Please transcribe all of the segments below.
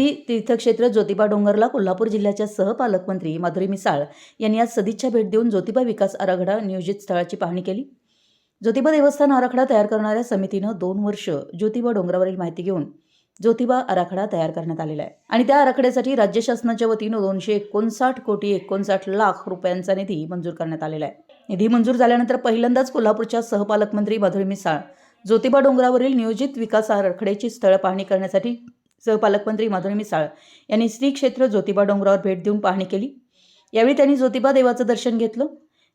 श्री तीर्थक्षेत्र ज्योतिबा डोंगरला कोल्हापूर जिल्ह्याच्या सहपालकमंत्री माधुरी मिसाळ यांनी आज सदिच्छा भेट देऊन ज्योतिबा विकास आराखडा नियोजित स्थळाची पाहणी केली. ज्योतिबा देवस्थान आराखडा तयार करणाऱ्या समितीनं दोन वर्ष ज्योतिबा डोंगरावरील माहिती घेऊन ज्योतिबा आराखडा तयार करण्यात आलेला आहे. आणि त्या आराखड्यासाठी राज्य शासनाच्या वतीनं दोनशे एकोणसाठ कोटी एकोणसाठ लाख रुपयांचा निधी मंजूर करण्यात आलेला आहे. निधी मंजूर झाल्यानंतर पहिल्यांदाच कोल्हापूरच्या सहपालकमंत्री माधुरी मिसाळ ज्योतिबा डोंगरावरील नियोजित विकास आराखड्याची स्थळं पाहणी करण्यासाठी सहपालकमंत्री माधुरी मिसाळ यांनी श्री क्षेत्र ज्योतिबा डोंगरावर भेट देऊन पाहणी केली. यावेळी त्यांनी ज्योतिबा देवाचं दर्शन घेतलं.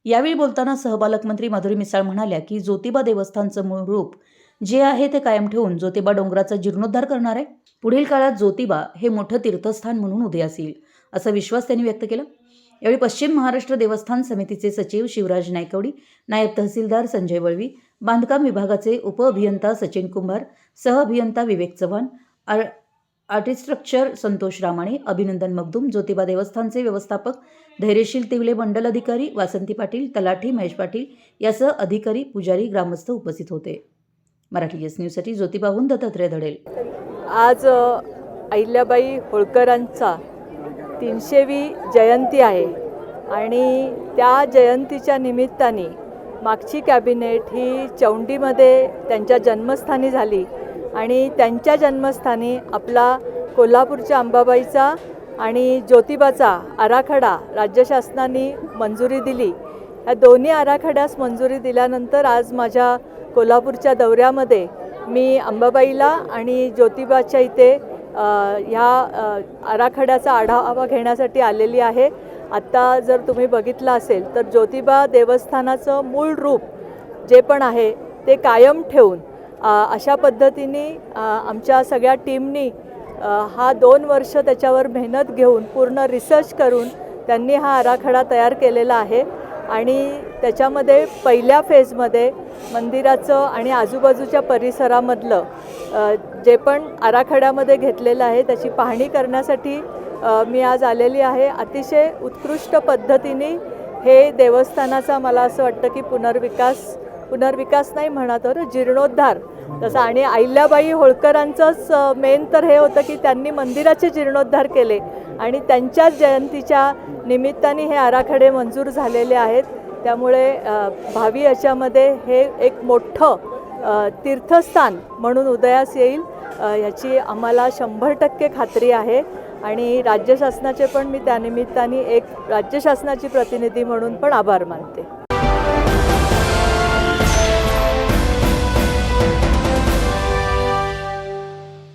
यावेळी बोलताना सहपालकमंत्री माधुरी मिसाळ म्हणाल्या की ज्योतिबा देवस्थानचं मूळ रूप जे आहे ते कायम ठेवून ज्योतिबा डोंगराचा जीर्णोद्धार करणार आहे. पुढील काळात ज्योतिबा हे मोठं तीर्थस्थान म्हणून उदयास येईल असा विश्वास त्यांनी व्यक्त केला. यावेळी पश्चिम महाराष्ट्र देवस्थान समितीचे सचिव शिवराज नायकवडी नायब तहसीलदार संजय वळवी बांधकाम विभागाचे उपअभियंता सचिन कुंभार सहअभियंता विवेक चव्हाण आर आर्टिस्ट्रक्चर संतोष रामाणे अभिनंदन मगदूम ज्योतिबा देवस्थानचे व्यवस्थापक धैर्यशील तिवले मंडल अधिकारी वासंती पाटील तलाठी महेश पाटील यासह अधिकारी पुजारी ग्रामस्थ उपस्थित होते. मराठी एस न्यूजसाठी ज्योतिबाहून दत्तात्रय धडेल. आज अहिल्याबाई होळकरांचा तीनशेवी जयंती आहे आणि त्या जयंतीच्या निमित्ताने मागची कॅबिनेट ही चौंडीमध्ये त्यांच्या जन्मस्थानी झाली. आणि त्यांच्या जन्मस्थानी आपला कोल्हापूरच्या अंबाबाईचा आणि ज्योतिबाचा आराखडा राज्य शासनाने मंजुरी दिली. या दोन्ही आराखड्यास मंजुरी दिल्यानंतर आज माझ्या कोल्हापूरच्या दौऱ्यामध्ये मी अंबाबाईला आणि ज्योतिबाच्या इथे ह्या आराखड्याचा आढावा घेण्यासाठी आलेली आहे. आत्ता जर तुम्ही बघितलं असेल तर ज्योतिबा देवस्थानाचं मूळ रूप जे पण आहे ते कायम ठेवून अशा पद्धतीने आमच्या सगळ्या टीमनी हा दोन वर्ष त्याच्यावर मेहनत घेऊन पूर्ण रिसर्च करून त्यांनी हा आराखडा तयार केलेला आहे. आणि त्याच्यामध्ये पहिल्या फेजमध्ये मंदिराचं आणि आजूबाजूच्या परिसरामधलं जे पण आराखड्यामध्ये घेतलेलं आहे त्याची पाहणी करण्यासाठी मी आज आलेली आहे. अतिशय उत्कृष्ट पद्धतीने हे देवस्थानाचा मला असं वाटतं की पुनर्विकास पुनर्विकास नाही म्हणा तर जीर्णोद्धार. तसं आणि अहिल्याबाई होळकरांचंच मेन तर हे होतं की त्यांनी मंदिराचे जीर्णोद्धार केले आणि त्यांच्याच जयंतीच्या निमित्ताने हे आराखडे मंजूर झालेले आहेत. त्यामुळे भावी याच्यामध्ये हे एक मोठं तीर्थस्थान म्हणून उदयास येईल ह्याची याची आम्हाला शंभर टक्के खात्री आहे. आणि राज्य शासनाचे पण मी त्यानिमित्ताने एक राज्य शासनाची प्रतिनिधी म्हणून पण आभार मानते.